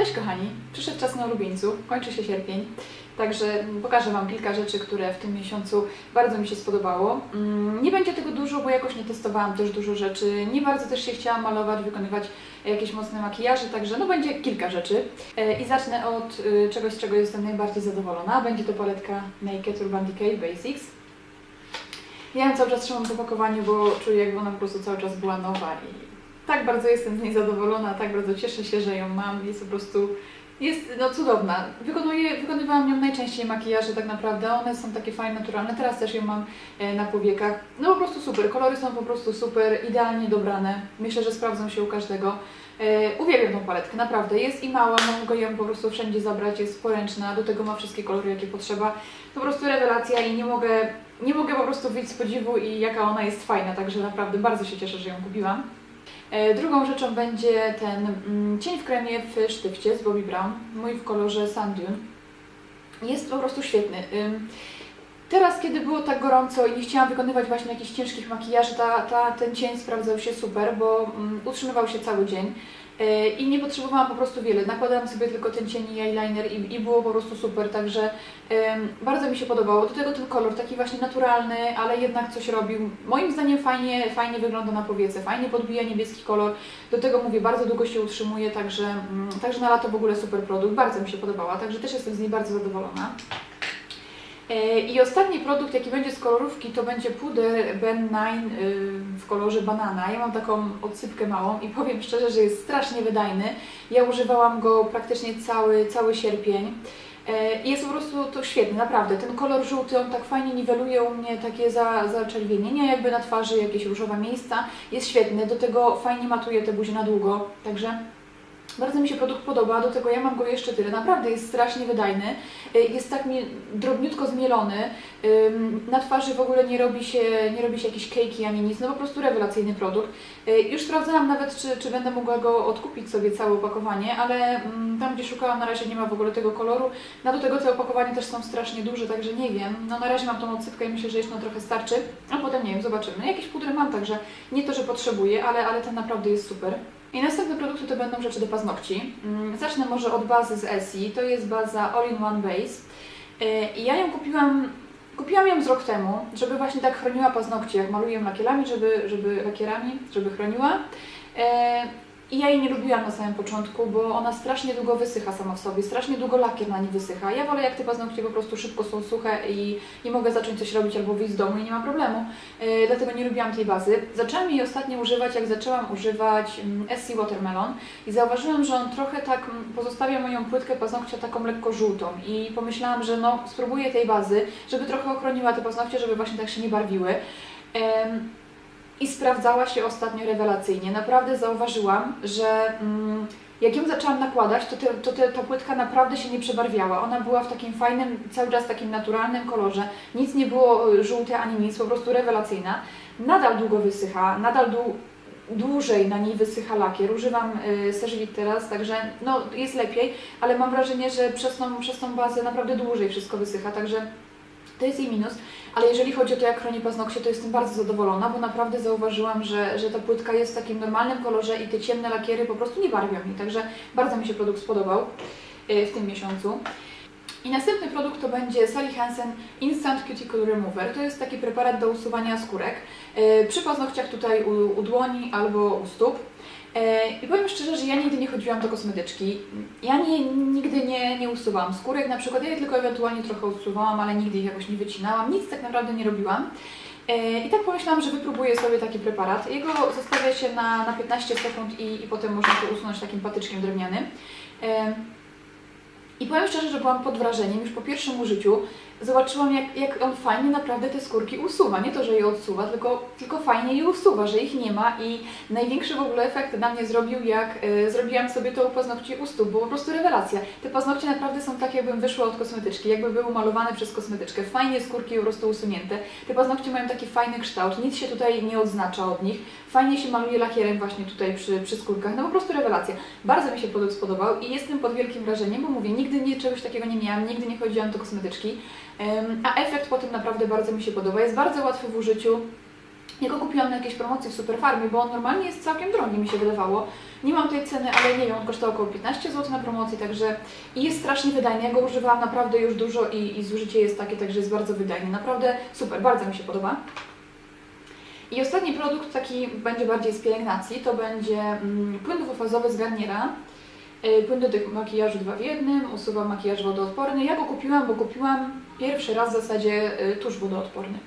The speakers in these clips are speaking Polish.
Cześć kochani, przyszedł czas na ulubieńców, kończy się sierpień, także pokażę Wam kilka rzeczy, które w tym miesiącu bardzo mi się spodobało. Mm, Nie będzie tego dużo, bo jakoś nie testowałam też dużo rzeczy, nie bardzo też się chciałam malować, wykonywać jakieś mocne makijaże, także no będzie kilka rzeczy. E, I zacznę od y, czegoś, z czego jestem najbardziej zadowolona, będzie to paletka Naked Urban Decay Basics. Ja ją cały czas trzymam w opakowaniu, bo czuję jakby ona po prostu cały czas była nowa i tak bardzo jestem z niej zadowolona, tak bardzo cieszę się, że ją mam. Jest po prostu, jest no cudowna. Wykonuję, wykonywałam nią najczęściej makijaże tak naprawdę, one są takie fajne, naturalne. Teraz też ją mam e, na powiekach. No po prostu super, kolory są po prostu super, idealnie dobrane. Myślę, że sprawdzą się u każdego. E, uwielbiam tą paletkę, naprawdę. Jest i mała, mogę ją po prostu wszędzie zabrać, jest poręczna, do tego ma wszystkie kolory, jakie potrzeba. Po prostu rewelacja i nie mogę, nie mogę po prostu wyjść z podziwu i jaka ona jest fajna, także naprawdę bardzo się cieszę, że ją kupiłam. E, Drugą rzeczą będzie ten mm, cień w kremie w sztywcie z Bobbi Brown, mój w kolorze Sand Dune. Jest po prostu świetny. Teraz, kiedy było tak gorąco i nie chciałam wykonywać właśnie jakichś ciężkich makijaży, ta, ta, ten cień sprawdzał się super, bo mm, utrzymywał się cały dzień. E, I nie potrzebowałam po prostu wiele. Nakładałam sobie tylko ten cień i eyeliner i, i było po prostu super, także em, bardzo mi się podobało. Do tego ten kolor taki właśnie naturalny, ale jednak coś robił. Moim zdaniem fajnie, fajnie wygląda na powiece, fajnie podbija niebieski kolor. Do tego mówię, bardzo długo się utrzymuje, także, mm, także na lato w ogóle super produkt. Bardzo mi się podobała, także też jestem z niej bardzo zadowolona. E, I ostatni produkt, jaki będzie z kolorówki, to będzie puder Ben 9 y, w kolorze banana. Ja mam taką odsypkę małą i powiem szczerze, że jest strasznie wydajny. Ja używałam go praktycznie cały, cały sierpień. E, I jest po prostu to świetny, naprawdę. Ten kolor żółty, on tak fajnie niweluje u mnie takie za, zaczerwienienia jakby na twarzy, jakieś różowe miejsca. Jest świetny, do tego fajnie matuje te buzie na długo, także bardzo mi się produkt podoba, do tego ja mam go jeszcze tyle. Naprawdę jest strasznie wydajny. Y, Jest tak drobniutko zmielony. Na twarzy w ogóle nie robi się, nie robi się jakieś kejki ani nic. No po prostu rewelacyjny produkt. Y, Już sprawdzałam nawet, czy, czy będę mogła go odkupić sobie całe opakowanie, ale mm, tam gdzie szukałam na razie nie ma w ogóle tego koloru. No do tego te opakowania też są strasznie duże, także nie wiem. No na razie mam tą odsypkę i myślę, że jeszcze na trochę starczy. A potem nie wiem, zobaczymy. No, jakieś pudry mam, także nie to, że potrzebuję, ale, ale ten naprawdę jest super. I następne produkty to będą rzeczy do paznokci. Mm, Zacznę może od bazy z Essie. To jest baza All-in-One Base. Yy, I ja ją kupiłam, kupiłam ją z rok temu, żeby właśnie tak chroniła paznokcie, jak maluję lakierami, żeby, żeby lakierami, żeby chroniła. Yy, I ja jej nie lubiłam na samym początku, bo ona strasznie długo wysycha sama w sobie, strasznie długo lakier na niej wysycha. Ja wolę jak te paznokcie po prostu szybko są suche i, i mogę zacząć coś robić albo wyjść z domu i nie ma problemu. Yy, dlatego nie lubiłam tej bazy. Zaczęłam jej ostatnio używać, jak zaczęłam używać mm, Essie Watermelon i zauważyłam, że on trochę tak mm, pozostawia moją płytkę paznokcia taką lekko żółtą i pomyślałam, że no spróbuję tej bazy, żeby trochę ochroniła te paznokcie, żeby właśnie tak się nie barwiły. Em, I sprawdzała się ostatnio rewelacyjnie. Naprawdę zauważyłam, że mm, jak ją zaczęłam nakładać, to, te, to te, ta płytka naprawdę się nie przebarwiała. Ona była w takim fajnym, cały czas takim naturalnym kolorze. Nic nie było y, żółte ani nic, po prostu rewelacyjna. Nadal długo wysycha, nadal dłu, dłużej na niej wysycha lakier. Używam y, teraz, także no, jest lepiej, ale mam wrażenie, że przez tą, przez tą bazę naprawdę dłużej wszystko wysycha, także to jest jej minus. Ale jeżeli chodzi o to, jak chroni paznokcie, to jestem bardzo zadowolona, bo naprawdę zauważyłam, że, że ta płytka jest w takim normalnym kolorze i te ciemne lakiery po prostu nie barwią mi, także bardzo mi się produkt spodobał y, w tym miesiącu. I następny produkt to będzie Sally Hansen Instant Cuticle Remover. To jest taki preparat do usuwania skórek e, przy paznokciach tutaj u, u dłoni albo u stóp. E, I powiem szczerze, że ja nigdy nie chodziłam do kosmetyczki. Ja nie, nigdy nie, nie usuwałam skórek, na przykład ja je tylko ewentualnie trochę usuwałam, ale nigdy ich jakoś nie wycinałam, nic tak naprawdę nie robiłam. E, I tak pomyślałam, że wypróbuję sobie taki preparat. Jego zostawia się na, na 15 sekund i, i potem można to usunąć takim patyczkiem drewnianym. E, i powiem szczerze, że byłam pod wrażeniem już po pierwszym użyciu. Zobaczyłam, jak, jak on fajnie naprawdę te skórki usuwa. Nie to, że je odsuwa, tylko, tylko fajnie je usuwa, że ich nie ma. I największy w ogóle efekt na mnie zrobił, jak y, zrobiłam sobie to u paznokci u stóp. Było po prostu rewelacja. Te paznokcie naprawdę są tak, jakbym wyszła od kosmetyczki, jakby były malowane przez kosmetyczkę. Fajnie skórki po prostu usunięte. Te paznokcie mają taki fajny kształt, nic się tutaj nie odznacza od nich. Fajnie się maluje lakierem właśnie tutaj przy, przy skórkach. No po prostu rewelacja. Bardzo mi się spodobał i jestem pod wielkim wrażeniem, bo mówię, nigdy nie, czegoś takiego nie miałam, nigdy nie chodziłam do kosmetyczki. A efekt potem naprawdę bardzo mi się podoba. Jest bardzo łatwy w użyciu. Ja go kupiłam na jakiejś promocji w Superfarmie, bo on normalnie jest całkiem drogi, mi się wydawało. Nie mam tej ceny, ale nie wiem, on kosztował około 15 zł na promocji, także i jest strasznie wydajny. Ja go używałam naprawdę już dużo i, i zużycie jest takie, także jest bardzo wydajny. Naprawdę super, bardzo mi się podoba. I ostatni produkt taki będzie bardziej z pielęgnacji, to będzie mm, płyn dwufazowy z Garniera. Y, Płyn do makijażu dwa w jednym, usuwa makijaż wodoodporny. Ja go kupiłam, bo kupiłam pierwszy raz w zasadzie y, tusz wodoodporny.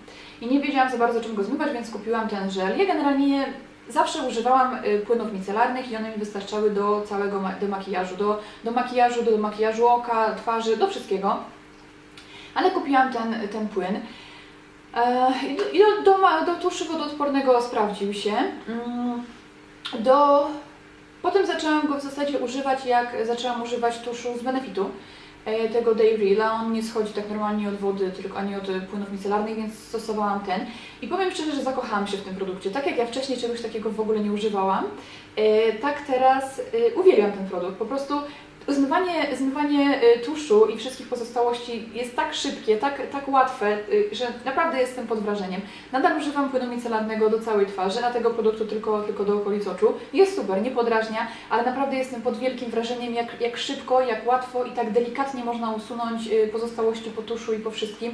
I nie wiedziałam za bardzo czym go zmywać, więc kupiłam ten żel. Ja generalnie zawsze używałam y, płynów micelarnych i one mi wystarczały do całego do makijażu, do, do makijażu, do makijażu oka, twarzy, do wszystkiego. Ale kupiłam ten, ten płyn. E, I do, do, do, do tuszu wodoodpornego sprawdził się. Mm, Do, potem zaczęłam go w zasadzie używać, jak zaczęłam używać tuszu z Benefitu, e, tego Day Reala. On nie schodzi tak normalnie od wody, tylko ani od płynów micelarnych, więc stosowałam ten. I powiem szczerze, że zakochałam się w tym produkcie. Tak jak ja wcześniej czegoś takiego w ogóle nie używałam, e, tak teraz e, uwielbiam ten produkt. Po prostu Zmywanie, zmywanie y, tuszu i wszystkich pozostałości jest tak szybkie, tak, tak łatwe, y, że naprawdę jestem pod wrażeniem. Nadal używam płynu micelarnego do całej twarzy, a tego produktu tylko, tylko do okolic oczu. Jest super, nie podrażnia, ale naprawdę jestem pod wielkim wrażeniem, jak, jak szybko, jak łatwo i tak delikatnie można usunąć y, pozostałości po tuszu i po wszystkim,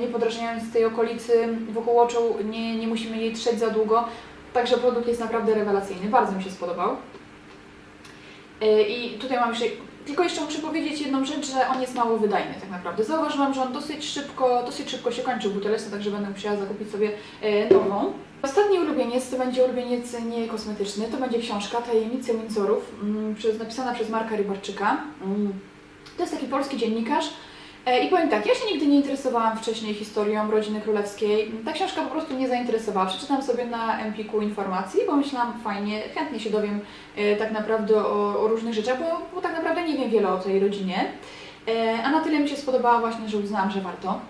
nie podrażniając tej okolicy wokół oczu, nie, nie musimy jej trzeć za długo. Także produkt jest naprawdę rewelacyjny, bardzo mi się spodobał. I tutaj mam jeszcze, tylko jeszcze muszę powiedzieć jedną rzecz, że on jest mało wydajny tak naprawdę. Zauważyłam, że on dosyć szybko, dosyć szybko się kończy buteleczka, także będę musiała zakupić sobie e, nową. Ostatni ulubieniec to będzie ulubieniec nie kosmetyczny, to będzie książka Tajemnice Windsorów, mm, napisana przez Marka Rybarczyka. Mm. To jest taki polski dziennikarz. E, I powiem tak, ja się nigdy nie interesowałam wcześniej historią rodziny królewskiej. Ta książka po prostu mnie zainteresowała. Przeczytałam sobie na Empiku informacji, pomyślałam fajnie, chętnie się dowiem e, tak naprawdę o, o różnych rzeczach, bo, bo tak naprawdę nie wiem wiele o tej rodzinie. E, a na tyle mi się spodobała właśnie, że uznałam, że warto.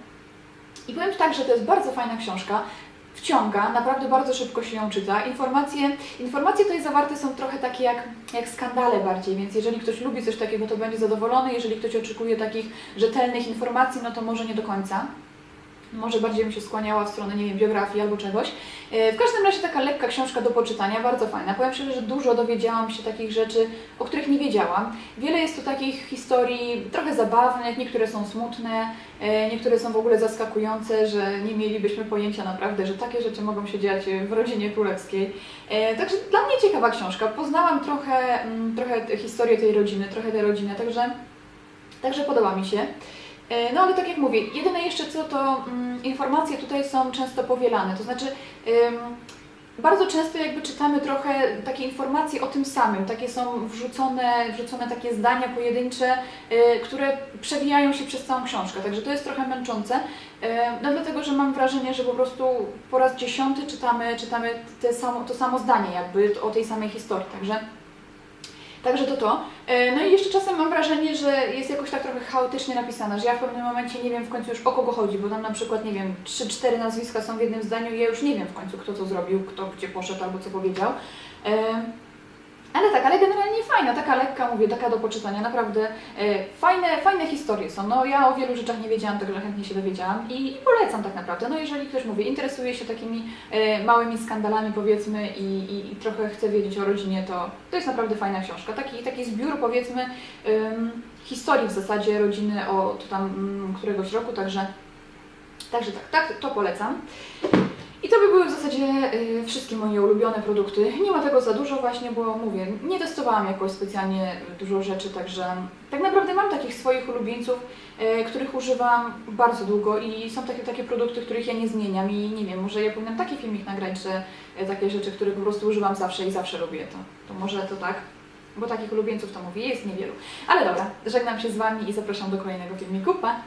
I powiem tak, że to jest bardzo fajna książka. Wciąga, naprawdę bardzo szybko się ją czyta. Informacje, informacje tutaj zawarte są trochę takie jak, jak skandale bardziej, więc jeżeli ktoś lubi coś takiego, to będzie zadowolony. Jeżeli ktoś oczekuje takich rzetelnych informacji, no to może nie do końca. Może bardziej bym się skłaniała w stronę, nie wiem, biografii albo czegoś. E, W każdym razie taka lekka książka do poczytania, bardzo fajna. Powiem szczerze, że dużo dowiedziałam się takich rzeczy, o których nie wiedziałam. Wiele jest tu takich historii trochę zabawnych, niektóre są smutne, e, niektóre są w ogóle zaskakujące, że nie mielibyśmy pojęcia naprawdę, że takie rzeczy mogą się dziać w rodzinie królewskiej. E, Także dla mnie ciekawa książka. Poznałam trochę, mm, trochę historię tej rodziny, trochę tę rodzinę, także, także podoba mi się. E, No ale tak jak mówię, jedyne jeszcze co to mm, informacje tutaj są często powielane, to znaczy ym, bardzo często jakby czytamy trochę takie informacje o tym samym, takie są wrzucone, wrzucone takie zdania pojedyncze, y, które przewijają się przez całą książkę, także to jest trochę męczące, y, no dlatego, że mam wrażenie, że po prostu po raz dziesiąty czytamy, czytamy te samo, to samo zdanie jakby o tej samej historii, także Także to to. E, No i jeszcze czasem mam wrażenie, że jest jakoś tak trochę chaotycznie napisana, że ja w pewnym momencie nie wiem w końcu już o kogo chodzi, bo tam na przykład, nie wiem, trzy, cztery nazwiska są w jednym zdaniu i ja już nie wiem w końcu kto co zrobił, kto gdzie poszedł albo co powiedział. Ale tak, ale generalnie fajna, taka lekka, mówię, taka do poczytania, naprawdę e, fajne, fajne historie są. No ja o wielu rzeczach nie wiedziałam, także chętnie się dowiedziałam i, i polecam tak naprawdę. No jeżeli ktoś, mówię, interesuje się takimi e, małymi skandalami powiedzmy i, i, i trochę chce wiedzieć o rodzinie, to to jest naprawdę fajna książka. Taki, taki zbiór powiedzmy historii w zasadzie rodziny od tam mm, któregoś roku, także, także tak, tak, to polecam. I to by były w zasadzie y, wszystkie moje ulubione produkty. Nie ma tego za dużo właśnie, bo mówię, nie testowałam jakoś specjalnie dużo rzeczy, także tak naprawdę mam takich swoich ulubieńców, y, których używam bardzo długo i są takie, takie produkty, których ja nie zmieniam i nie wiem, może ja powinnam taki filmik nagrać, że y, takie rzeczy, których po prostu używam zawsze i zawsze lubię, to, to może to tak, bo takich ulubieńców to mówię, jest niewielu. Ale dobra, żegnam się z Wami i zapraszam do kolejnego filmiku, pa!